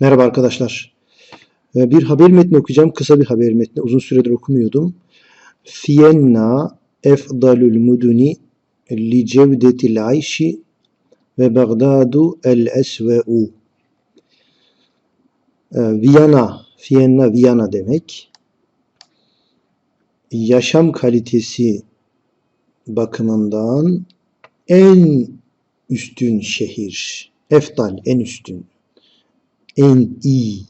Merhaba arkadaşlar. Ee, Bir haber metni okuyacağım. Kısa bir haber metni. Uzun süredir okumuyordum. Fiyenna efdalul muduni li cevdetil ayşi ve Bagdadu el esve'u. Ee, Viyana, Fiyenna Viyana demek. Yaşam kalitesi bakımından en üstün şehir. Efdal, en üstün en iyi.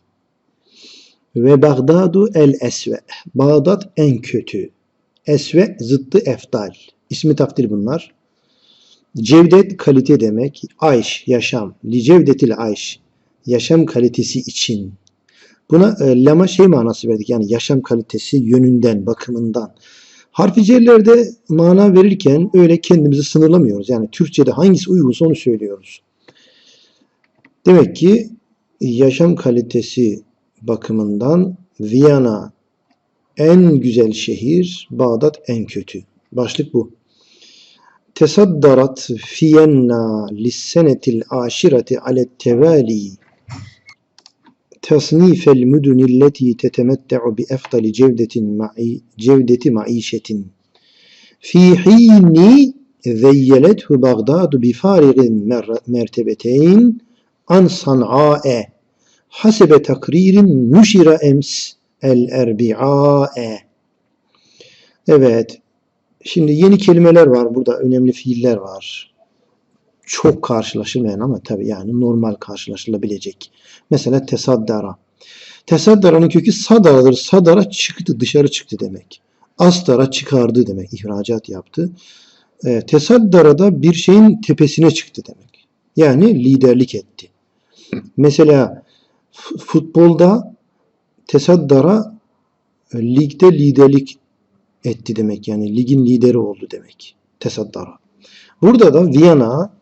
Ve Bagdadu el esve. Bağdat en kötü. Esve zıttı efdal. İsmi takdir bunlar. Cevdet kalite demek. Ayş, yaşam. Li cevdetil ayş. Yaşam kalitesi için. Buna e, lama şey manası verdik. Yani yaşam kalitesi yönünden, bakımından. Harfi cerlerde mana verirken öyle kendimizi sınırlamıyoruz. Yani Türkçe'de hangisi uygunsa onu söylüyoruz. Demek ki yaşam kalitesi bakımından Viyana en güzel şehir, Bağdat en kötü. Başlık bu. Tesaddarat Fiyenna lissenetil aşireti alet tevali tasnifel mudunilleti tetemette'u bi efdali cevdetin ma'i cevdeti maişetin fi hini zeyyelethu Bagdadu bi farigin mertebeteyn an san'a'e hasebe takririn nuşira ems el erbi'a'e Evet. Şimdi yeni kelimeler var. Burada önemli fiiller var. Çok karşılaşılmayan ama tabi yani normal karşılaşılabilecek. Mesela tesaddara. Tesaddaranın kökü sadaradır. Sadara çıktı, dışarı çıktı demek. Astara çıkardı demek. ihracat yaptı. E, tesaddara da bir şeyin tepesine çıktı demek. Yani liderlik etti. Mesela futbolda tesaddara e, ligde liderlik etti demek. Yani ligin lideri oldu demek. Tesaddara. Burada da Viyana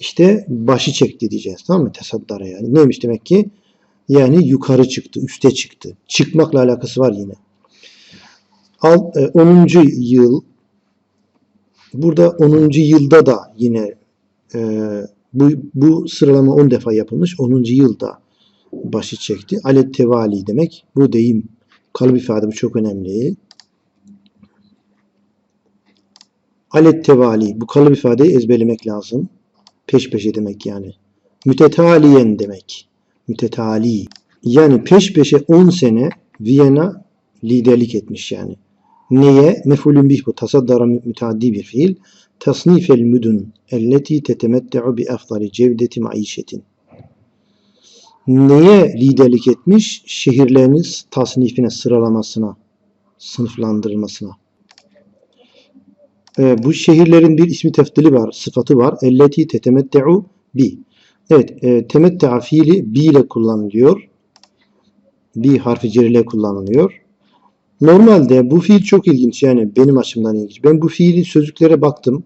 işte başı çekti diyeceğiz. Tamam mı? Tesaddara yani. Neymiş demek ki? Yani yukarı çıktı, üste çıktı. Çıkmakla alakası var yine. Al, e, 10. yıl burada 10. yılda da yine e, bu, bu sıralama 10 defa yapılmış. 10. yılda başı çekti. Alet tevali demek. Bu deyim kalıp ifade bu çok önemli. Alet tevali bu kalıp ifadeyi ezberlemek lazım. Peş peşe demek yani. Mütetaliyen demek. Mütetali. Yani peş peşe 10 sene Viyana liderlik etmiş yani. Neye? Mefulün bih bu. Tasaddara müteaddi bir fiil. Tasnifel müdün elleti tetemette'u bi efdali cevdeti maişetin. Neye liderlik etmiş? Şehirlerinin tasnifine, sıralamasına, sınıflandırılmasına. Ee, bu şehirlerin bir ismi teftili var, sıfatı var. Elleti tetemette'u bi. Evet, e, temette'a fiili bi ile kullanılıyor. Bi harfi cerile kullanılıyor. Normalde bu fiil çok ilginç yani benim açımdan ilginç. Ben bu fiilin sözlüklere baktım.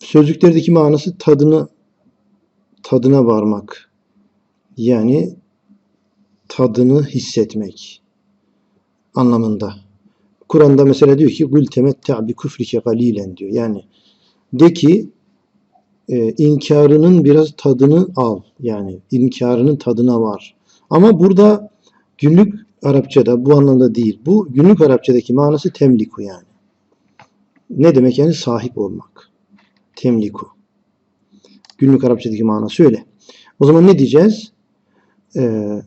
Sözlüklerdeki manası tadını tadına varmak. Yani tadını hissetmek anlamında. Kur'an'da mesela diyor ki "Gul temetta bi kufrike galilen" diyor. Yani de ki e, inkarının biraz tadını al. Yani inkarının tadına var. Ama burada günlük Arapçada bu anlamda değil. Bu günlük Arapçadaki manası temliku yani. Ne demek yani? Sahip olmak. Temliku. Günlük Arapçadaki manası öyle. O zaman ne diyeceğiz? Ee,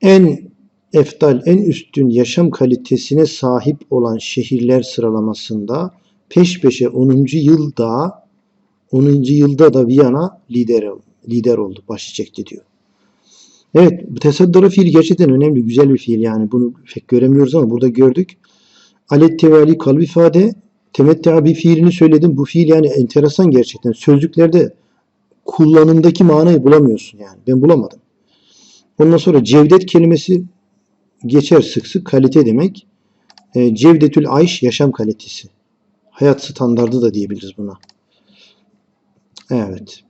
en eftal, en üstün yaşam kalitesine sahip olan şehirler sıralamasında peş peşe 10. yılda 10. yılda da Viyana lider, lider oldu. Başı çekti diyor. Evet, bu tesaddara fiil gerçekten önemli, güzel bir fiil yani. Bunu pek göremiyoruz ama burada gördük. Alet tevali kalbi ifade, temettea bir fiilini söyledim. Bu fiil yani enteresan gerçekten. Sözlüklerde kullanımdaki manayı bulamıyorsun yani. Ben bulamadım. Ondan sonra cevdet kelimesi geçer sık sık. Kalite demek. E, cevdetül ayş yaşam kalitesi. Hayat standardı da diyebiliriz buna. Evet.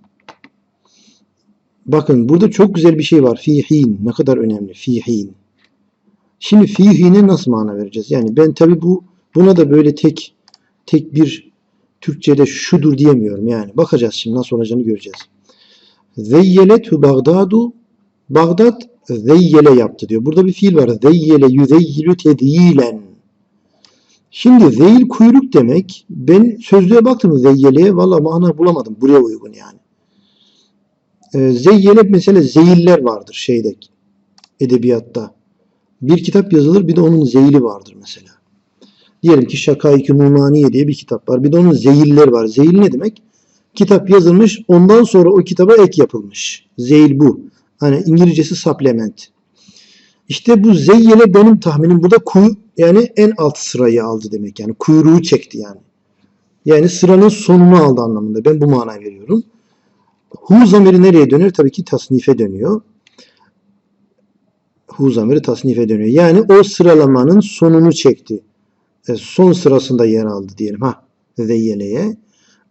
Bakın burada çok güzel bir şey var. Fihin. Ne kadar önemli. Fihin. Şimdi fihine nasıl mana vereceğiz? Yani ben tabi bu buna da böyle tek tek bir Türkçe'de şudur diyemiyorum yani. Bakacağız şimdi nasıl olacağını göreceğiz. Zeyyelethu Bagdadu Bağdat zeyyele yaptı diyor. Burada bir fiil var. Zeyyele yüzeyyilü tedyilen. Şimdi zeyil kuyruk demek. Ben sözlüğe baktım zeyyeleye. Valla mana bulamadım. Buraya uygun yani. Ee, zeyyele mesela zeyiller vardır şeyde edebiyatta. Bir kitap yazılır bir de onun zeyli vardır mesela. Diyelim ki Şakaik-i Numaniye diye bir kitap var. Bir de onun zeyilleri var. Zeyil ne demek? Kitap yazılmış ondan sonra o kitaba ek yapılmış. Zeyil bu. Hani İngilizcesi supplement. İşte bu zeyyele benim tahminim burada kuy yani en alt sırayı aldı demek. Yani kuyruğu çekti yani. Yani sıranın sonunu aldı anlamında. Ben bu manayı veriyorum. Hu zamiri nereye dönüyor? Tabii ki tasnife dönüyor. Hu zamiri tasnife dönüyor. Yani o sıralamanın sonunu çekti. E, son sırasında yer aldı diyelim. Ha, zeyyeleye.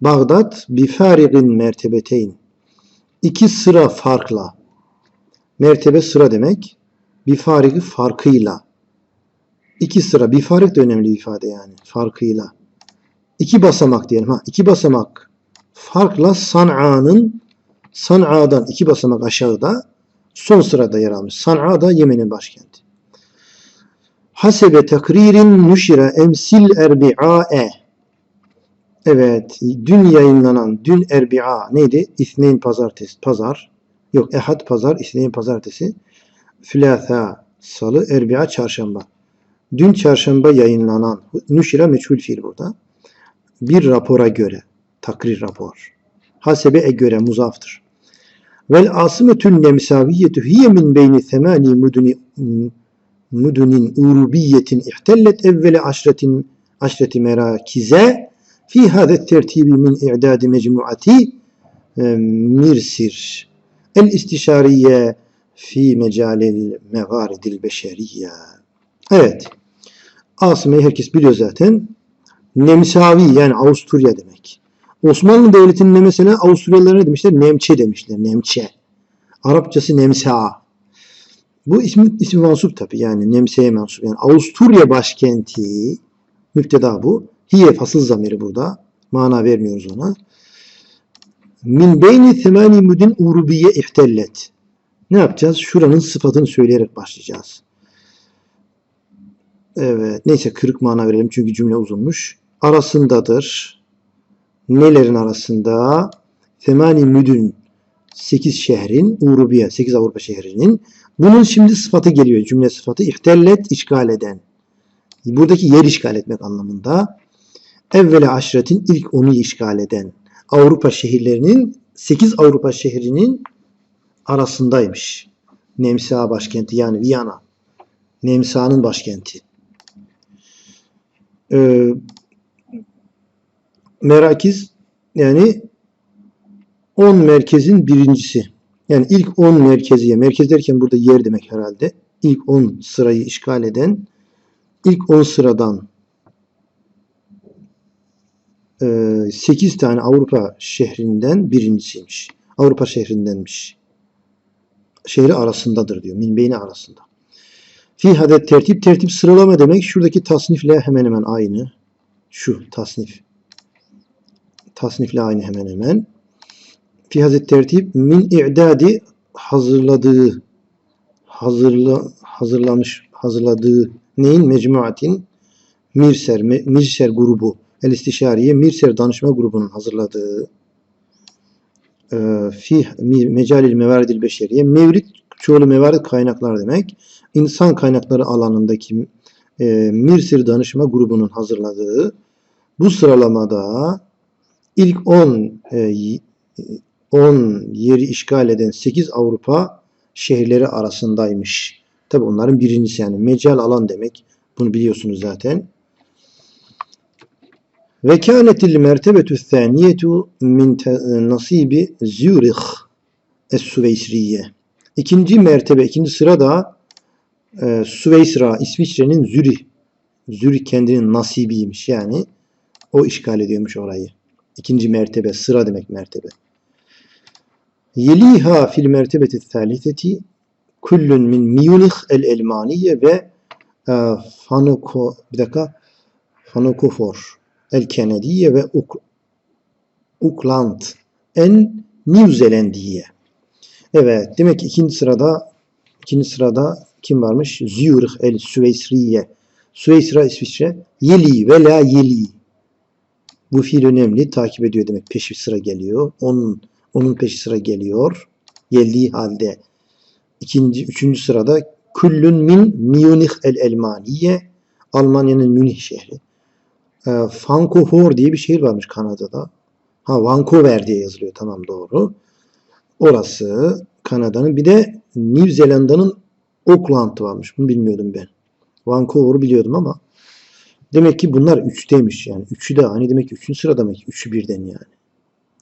Bağdat bifarigin mertebeteyn. İki sıra farkla. Mertebe sıra demek. Bifarigi farkıyla. İki sıra. Bifarik de önemli bir ifade yani. Farkıyla. İki basamak diyelim. Ha, iki basamak farkla San'a'nın San'a'dan iki basamak aşağıda son sırada yer almış. San'a da Yemen'in başkenti. Hasebe takririn nüşire emsil erbi'a'e Evet, dün yayınlanan dün Erbi'a neydi? İsneyn pazartesi, pazar. Yok, Ehad pazar, İsneyn pazartesi. Fülâthâ salı, Erbi'a çarşamba. Dün çarşamba yayınlanan, nüşire meçhul fiil burada. Bir rapora göre, takrir rapor. Hasebe göre muzaftır. Vel asımetün nemsaviyetu hiye min beyni semani muduni mudunin urubiyetin ihtellet evvele aşretin aşreti merakize fi hâzet tertibi min i'dâdi mecmuati mirsir el istişariye fi mecalil mevaridil beşeriyye. Evet. Asıme'yi herkes biliyor zaten. Nemsavi yani Avusturya demek. Osmanlı Devleti'nde mesela Avusturyalılara demişler? Nemçe demişler. Nemçe. Arapçası Nemsa. Bu ismi, ismi mansup tabi yani Nemse'ye mensup. Yani Avusturya başkenti müpteda bu. Hiye fasıl zamiri burada. Mana vermiyoruz ona. Min beyni semani mudin urubiye ihtellet. Ne yapacağız? Şuranın sıfatını söyleyerek başlayacağız. Evet. Neyse kırık mana verelim çünkü cümle uzunmuş. Arasındadır. Nelerin arasında? Semani müdün 8 şehrin Urubiye 8 Avrupa şehrinin bunun şimdi sıfatı geliyor. Cümle sıfatı ihtellet işgal eden. Buradaki yer işgal etmek anlamında. Evvela aşiretin ilk onu işgal eden Avrupa şehirlerinin 8 Avrupa şehrinin arasındaymış. Nemsa başkenti yani Viyana. Nemsa'nın başkenti. Ee, Merakiz yani 10 merkezin birincisi. Yani ilk 10 merkeziye, merkez derken burada yer demek herhalde. İlk 10 sırayı işgal eden ilk 10 sıradan 8 tane Avrupa şehrinden birincisiymiş. Avrupa şehrindenmiş. Şehri arasındadır diyor. Minbeyni arasında. Fi hadet tertip. Tertip sıralama demek. Şuradaki tasnifle hemen hemen aynı. Şu tasnif. Tasnifle aynı hemen hemen. Fi hazet tertip min i'dadi hazırladığı hazırla, hazırlamış hazırladığı neyin mecmuatin Mirser Mirser grubu El İstişariye Mirser danışma grubunun hazırladığı e, fi mecalil mevaridil beşeriye mevrid çoğulu mevarid kaynaklar demek. İnsan kaynakları alanındaki e, Mirsir danışma grubunun hazırladığı bu sıralamada ilk 10 e, 10 yeri işgal eden 8 Avrupa şehirleri arasındaymış. Tabi onların birincisi yani mecal alan demek. Bunu biliyorsunuz zaten. Ve kânetil mertebetü thâniyetu min nasibi Zürih Es-Süveysriye. İkinci mertebe, ikinci sırada e, Süveysra, İsviçre'nin Zürih. Zürih kendinin nasibiymiş yani. O işgal ediyormuş orayı. İkinci mertebe, sıra demek mertebe. Yeliha fil mertebeti thaliteti kullun min Münih el-Elmaniye ve e, Fanoko, bir dakika, Fanokofor el-Kenediye ve Uk, Ukland en New Zealandiye. Evet, demek ki ikinci sırada İkinci sırada kim varmış? Zürich el Süveysriye. Süveysra İsviçre. Yeli ve la yeli. Bu fiil önemli. Takip ediyor demek. Peşi sıra geliyor. Onun onun peşi sıra geliyor. Geldiği halde. İkinci, üçüncü sırada Kullun min Munich el Elmaniye. Almanya'nın Münih şehri. E, Vancouver diye bir şehir varmış Kanada'da. Ha Vancouver diye yazılıyor. Tamam doğru. Orası Kanada'nın. Bir de New Zelanda'nın Auckland varmış. Bunu bilmiyordum ben. Vancouver'u biliyordum ama demek ki bunlar üçteymiş yani. Üçü de hani demek ki üçüncü sırada mı? Üçü birden yani.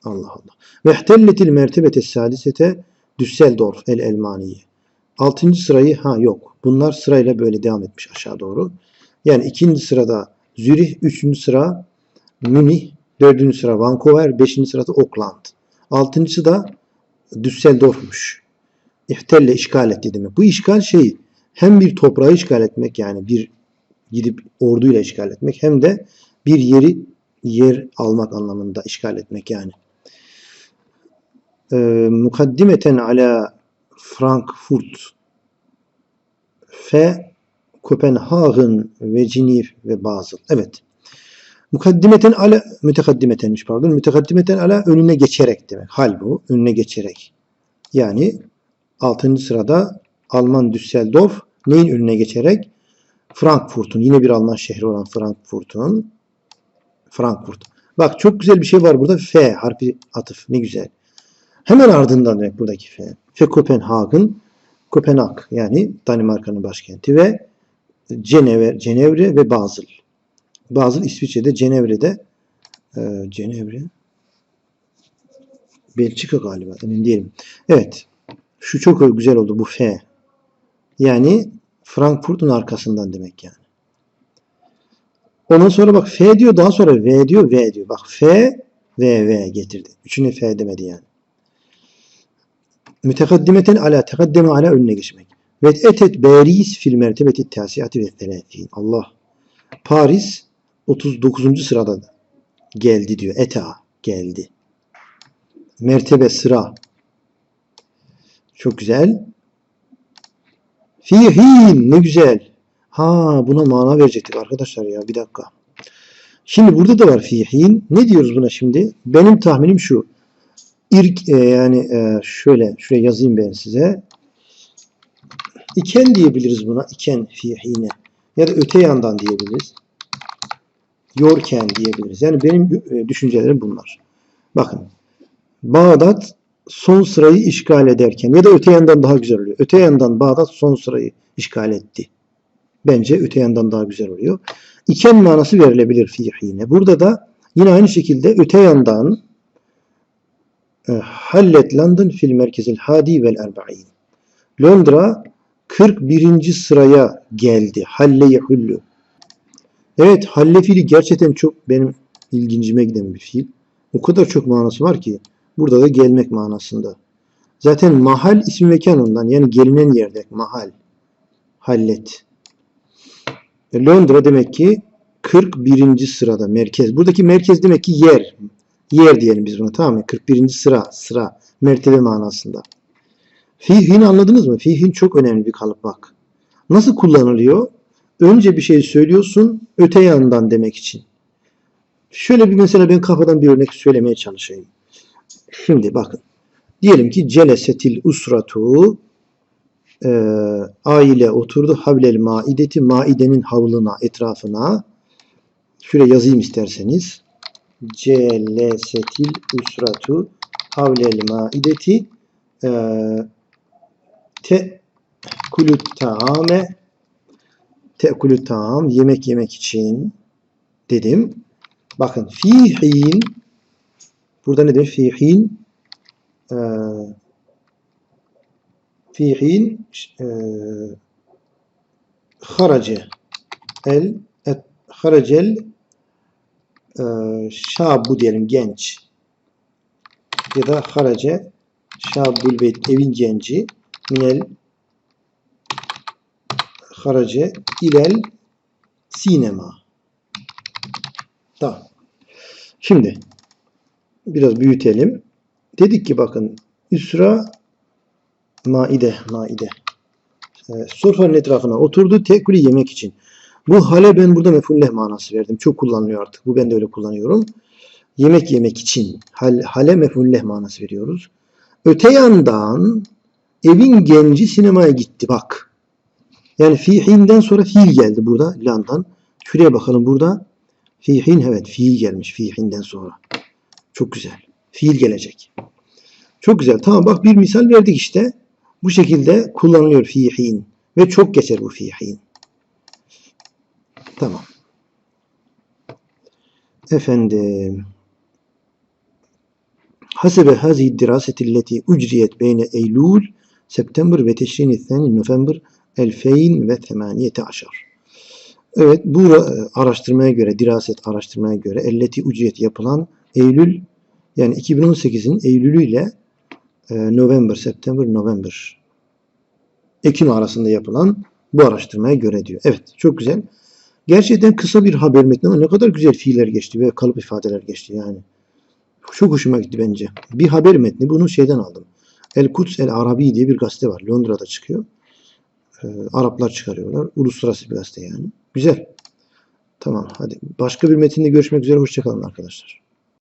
Allah Allah. Ve ihtelletil mertebete sadisete Düsseldorf el Elmaniye. Altıncı sırayı ha yok. Bunlar sırayla böyle devam etmiş aşağı doğru. Yani ikinci sırada Zürih, üçüncü sıra Münih, dördüncü sıra Vancouver, beşinci sırada Auckland. Altıncısı da Düsseldorf'muş. İhtelle işgal etti demek. Bu işgal şey hem bir toprağı işgal etmek yani bir gidip orduyla işgal etmek hem de bir yeri yer almak anlamında işgal etmek yani. Ee, mukaddimeten ala Frankfurt fe Kopenhagen ve Cenif ve Basel. Evet. Mukaddimeten ala mütekaddimetenmiş pardon. Mütekaddimeten ala önüne geçerek demek. Hal bu. Önüne geçerek. Yani 6. sırada Alman Düsseldorf neyin önüne geçerek? Frankfurt'un. Yine bir Alman şehri olan Frankfurt'un. Frankfurt. Bak çok güzel bir şey var burada. F harfi atıf. Ne güzel. Hemen ardından demek buradaki F. F Kopenhagen. Kopenhag yani Danimarka'nın başkenti ve Cenevre, Cenevre ve Basel. Basel İsviçre'de, Cenevre'de e, Cenevre Belçika galiba emin değilim. Evet. Şu çok güzel oldu bu F. Yani Frankfurt'un arkasından demek yani. Ondan sonra bak F diyor daha sonra V diyor V diyor. Bak F V V getirdi. Üçüne F demedi yani. Mütekaddimeten ala tekaddeme ala önüne geçmek. Ve etet Paris fil mertebeti tasiati ve telafin. Allah. Paris 39. sırada geldi diyor. Eta geldi. Mertebe sıra. Çok güzel. Fihin ne güzel. Ha buna mana verecektik arkadaşlar ya bir dakika. Şimdi burada da var fihin. Ne diyoruz buna şimdi? Benim tahminim şu. İrk e, yani e, şöyle şuraya yazayım ben size. İken diyebiliriz buna. İken fihine. Ya da öte yandan diyebiliriz. Yorken diyebiliriz. Yani benim e, düşüncelerim bunlar. Bakın. Bağdat son sırayı işgal ederken ya da öte yandan daha güzel oluyor. Öte yandan Bağdat son sırayı işgal etti. Bence öte yandan daha güzel oluyor. İken manası verilebilir fihine. Burada da yine aynı şekilde öte yandan Hallet London fil merkezil hadi vel erba'in. Londra 41. sıraya geldi. Halle yehullu. Evet halle fiili gerçekten çok benim ilgincime giden bir fiil. O kadar çok manası var ki burada da gelmek manasında. Zaten mahal isim mekan ondan yani gelinen yerde mahal. Hallet. Londra demek ki 41. sırada merkez. Buradaki merkez demek ki yer. Yer diyelim biz buna tamam mı? 41. sıra, sıra, mertebe manasında. Fihin anladınız mı? Fihin çok önemli bir kalıp bak. Nasıl kullanılıyor? Önce bir şey söylüyorsun, öte yandan demek için. Şöyle bir mesela ben kafadan bir örnek söylemeye çalışayım. Şimdi bakın. Diyelim ki celesetil usratu e, aile oturdu havlel maideti maidenin havlına etrafına şöyle yazayım isterseniz celesetil usratu havlel maideti e, tekulü taame tekulü taam yemek yemek için dedim. Bakın fihin burada nedir? Fihin e, fihin e, harace el et, haracel e, şabu diyelim genç ya da harace şabul beyt evin genci minel harace ilel sinema. Tamam. Şimdi biraz büyütelim. Dedik ki bakın Üsra Maide, Maide. e, sofranın etrafına oturdu tekuli yemek için. Bu hale ben burada mefulleh manası verdim. Çok kullanılıyor artık. Bu ben de öyle kullanıyorum. Yemek yemek için hal, hale mefulleh manası veriyoruz. Öte yandan evin genci sinemaya gitti bak. Yani fiihinden sonra fiil geldi burada landan. Şuraya bakalım burada. Fiihin evet fiil gelmiş fiihinden sonra. Çok güzel. Fiil gelecek. Çok güzel. Tamam bak bir misal verdik işte. Bu şekilde kullanılıyor fiihin. Ve çok geçer bu fiihin. Tamam. Efendim. Hasebe hazi diraseti leti ucriyet beyne Eylül, September ve Teşrin-i Thani, November 2018. Evet bu e, araştırmaya göre, diraset araştırmaya göre elleti ucriyet yapılan Eylül yani 2018'in Eylül'ü ile e, November, September, November Ekim arasında yapılan bu araştırmaya göre diyor. Evet çok güzel. Gerçekten kısa bir haber metni ama ne kadar güzel fiiller geçti ve kalıp ifadeler geçti yani. Çok hoşuma gitti bence. Bir haber metni bunu şeyden aldım. El Quds El Arabi diye bir gazete var. Londra'da çıkıyor. Ee, Araplar çıkarıyorlar. Uluslararası bir gazete yani. Güzel. Tamam hadi. Başka bir metinde görüşmek üzere. Hoşçakalın arkadaşlar.